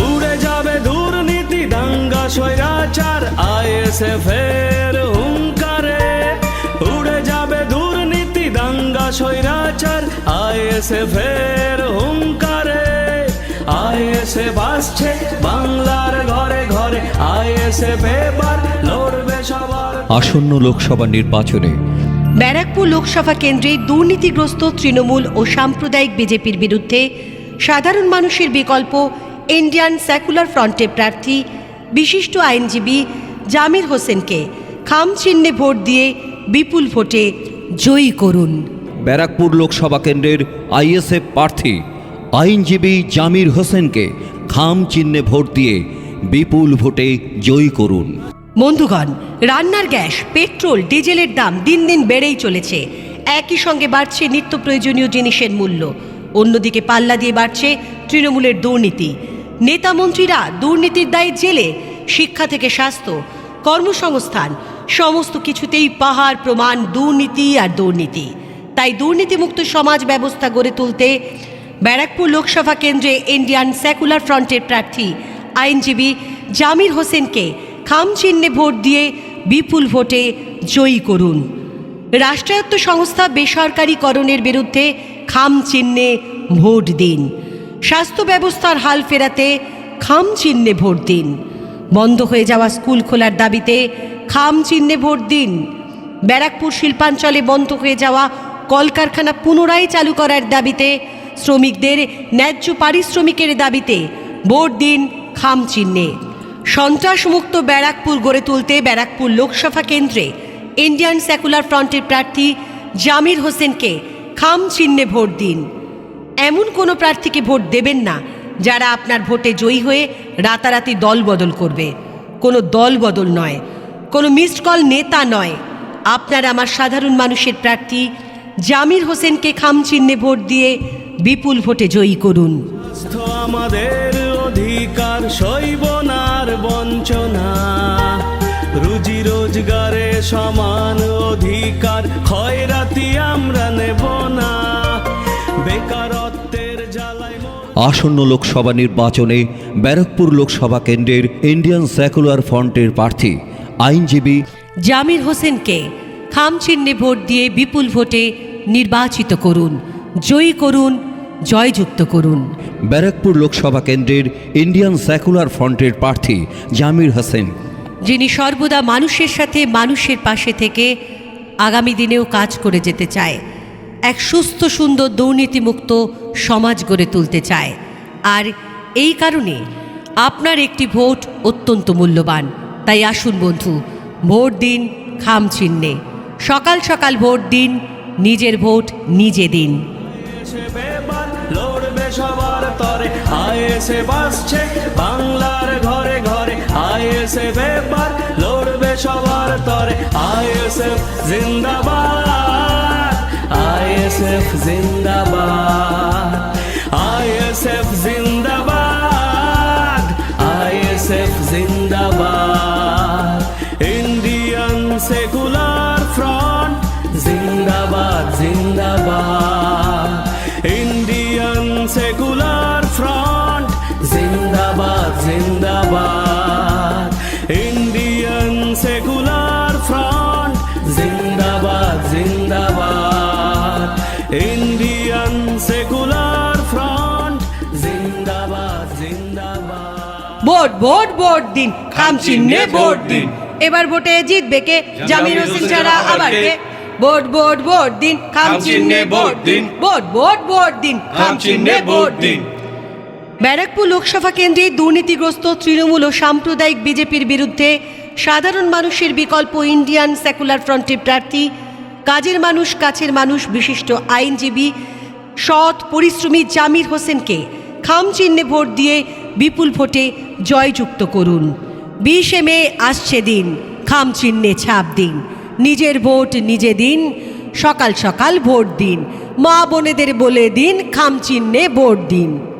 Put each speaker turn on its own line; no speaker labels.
উড়ে যাবে দুর্নীতি দাঙ্গা স্বৈরাচার আইএসএফ এর হুঙ্কারে। উড়ে যাবে দুর্নীতি দাঙ্গা স্বৈরাচার আইএসএফ এর হুঙ্কারে। আইএসএফ আসছে বাংলার ঘরে ঘরে আইএসএফ এবার লড়বে সবার
আসন্ন লোকসভা নির্বাচনে
ব্যারাকপুর লোকসভা কেন্দ্রে দুর্নীতিগ্রস্ত তৃণমূল ও সাম্প্রদায়িক বিজেপির বিরুদ্ধে সাধারণ মানুষের বিকল্প ইন্ডিয়ান সেকুলার ফ্রন্টের প্রার্থী বিশিষ্ট আইনজীবী জামির হোসেনকে খাম চিহ্নে ভোট দিয়ে বিপুল ভোটে জয়ী করুন।
ব্যারাকপুর লোকসভা কেন্দ্রের আইএসএফ প্রার্থী আইনজীবী জামির হোসেনকে খাম চিহ্নে ভোট দিয়ে বিপুল ভোটে জয়ী করুন।
বন্ধুগণ রান্নার গ্যাস পেট্রোল ডিজেলের দাম দিন দিন বেড়েই চলেছে। একই সঙ্গে বাড়ছে নিত্য প্রয়োজনীয় জিনিসের মূল্য। অন্যদিকে পাল্লা দিয়ে বাড়ছে তৃণমূলের দুর্নীতি। নেতা মন্ত্রীরা দুর্নীতির দায়ে জেলে, শিক্ষা থেকে স্বাস্থ্য, কর্মসংস্থান, সমস্ত কিছুতেই পাহাড়, প্রমাণ, দুর্নীতি আর দুর্নীতি। তাই দুর্নীতিমুক্ত সমাজ ব্যবস্থা গড়ে তুলতে ব্যারাকপুর লোকসভা কেন্দ্রে ইন্ডিয়ান সেকুলার ফ্রন্টের প্রার্থী আইনজীবী জামির হোসেনকে খাম চিহ্নে ভোট দিয়ে বিপুল ভোটে জয়ী করুন। রাষ্ট্রায়ত্ত সংস্থা বেসরকারীকরণের বিরুদ্ধে খাম চিহ্নে ভোট দিন। স্বাস্থ্য ব্যবস্থার হাল ফেরাতে খাম চিহ্নে ভোট দিন। বন্ধ হয়ে যাওয়া স্কুল খোলার দাবিতে খাম চিহ্নে ভোট দিন। ব্যারাকপুর শিল্পাঞ্চলে বন্ধ হয়ে যাওয়া কলকারখানা পুনরায় চালু করার দাবিতে শ্রমিকদের ন্যায্য পারিশ্রমিকের দাবিতে ভোট দিন খাম চিহ্নে। সন্ত্রাসমুক্ত ব্যারাকপুর গড়ে তুলতে ব্যারাকপুর লোকসভা কেন্দ্রে ইন্ডিয়ান সেকুলার ফ্রন্টের প্রার্থী জামির হোসেনকে খাম চিহ্নে ভোট দিন। এমন কোনো প্রার্থীকে ভোট দেবেন না, যারা আপনার ভোটে জয়ী হয়ে রাতারাতি দল বদল করবে। কোনো দল বদল নয়, কোনো মিসড কল নেতা নয়। আপনার আমার সাধারণ মানুষের প্রার্থী জামির হোসেনকে খাম চিহ্নে ভোট দিয়ে বিপুল ভোটে জয়ী করুন।
আমাদের অধিকার আর বঞ্চনা। রুজি রোজগারে সমান
আসন্ন লোকসভা নির্বাচনে ব্যারাকপুর লোকসভা কেন্দ্রের ইন্ডিয়ান সেকুলার ফ্রন্টের প্রার্থী আইনজীবী
জামির হোসেনকে খাম চিহ্নে ভোট দিয়ে বিপুল ভোটে নির্বাচিত করুন জয়ী করুন জয়যুক্ত করুন।
ব্যারাকপুর লোকসভা কেন্দ্রের ইন্ডিয়ান সেকুলার ফ্রন্টের প্রার্থী জামির হোসেন।
যিনি সর্বদা মানুষের সাথে মানুষের পাশে থেকে আগামী দিনেও কাজ করে যেতে চায়। এক সুস্থ সুন্দর দুর্নীতিমুক্ত সমাজ গড়ে তুলতে চায়। আর এই কারণে আপনার একটি ভোট অত্যন্ত মূল্যবান। তাই আসুন বন্ধু, ভোট দিন খাম চিহ্নে সকাল সকাল ভোট দিন, নিজের ভোট নিজে দিন।
আয়েসে বাংলার ঘরে ঘরে। আয়েসে লড়বে সবার তরে জিন্দাবাদ, আইএসএফ জিন্দাবাদ। সেকুলার ফ্রন্ট জিন্দাবাদ জিন্দাবাদ। ইন্ডিয়ান সেকুলার ফ্রন্ট জিন্দাবাদ জিন্দাবাদ। ইন্ডিয়ান সেকুলার ফ্রন্ট জিন্দাবাদ জিন্দাবাদ।
ভোট ভোট ভোট দিন। খাম চিহ্নে ভোট দিন। এবার ভোটে জিতবে কে? জামির হোসেন ছাড়া আবার কে? ভোট ভোট ভোট দিন। খাম চিহ্নে ভোট দিন। ভোট ভোট ভোট দিন। খাম চিহ্নে ভোট দিন। ব্যারাকপুর লোকসভা কেন্দ্রে দুর্নীতিগ্রস্ত তৃণমূল ও সাম্প্রদায়িক বিজেপির বিরুদ্ধে সাধারণ মানুষের বিকল্প ইন্ডিয়ান সেকুলার ফ্রন্টের প্রার্থী কাজের মানুষ কাছের মানুষ বিশিষ্ট আইনজীবী সৎ পরিশ্রমী জামির হোসেনকে খাম চিহ্নে ভোট দিয়ে বিপুল ভোটে জয়যুক্ত করুন। বিশে মে আসছে দিন খাম চিহ্নে ছাপ দিন। নিজের ভোট নিজে দিন, সকাল সকাল ভোট দিন। মা বোনেদের বলে দিন, খামচিহ্নে ভোট দিন।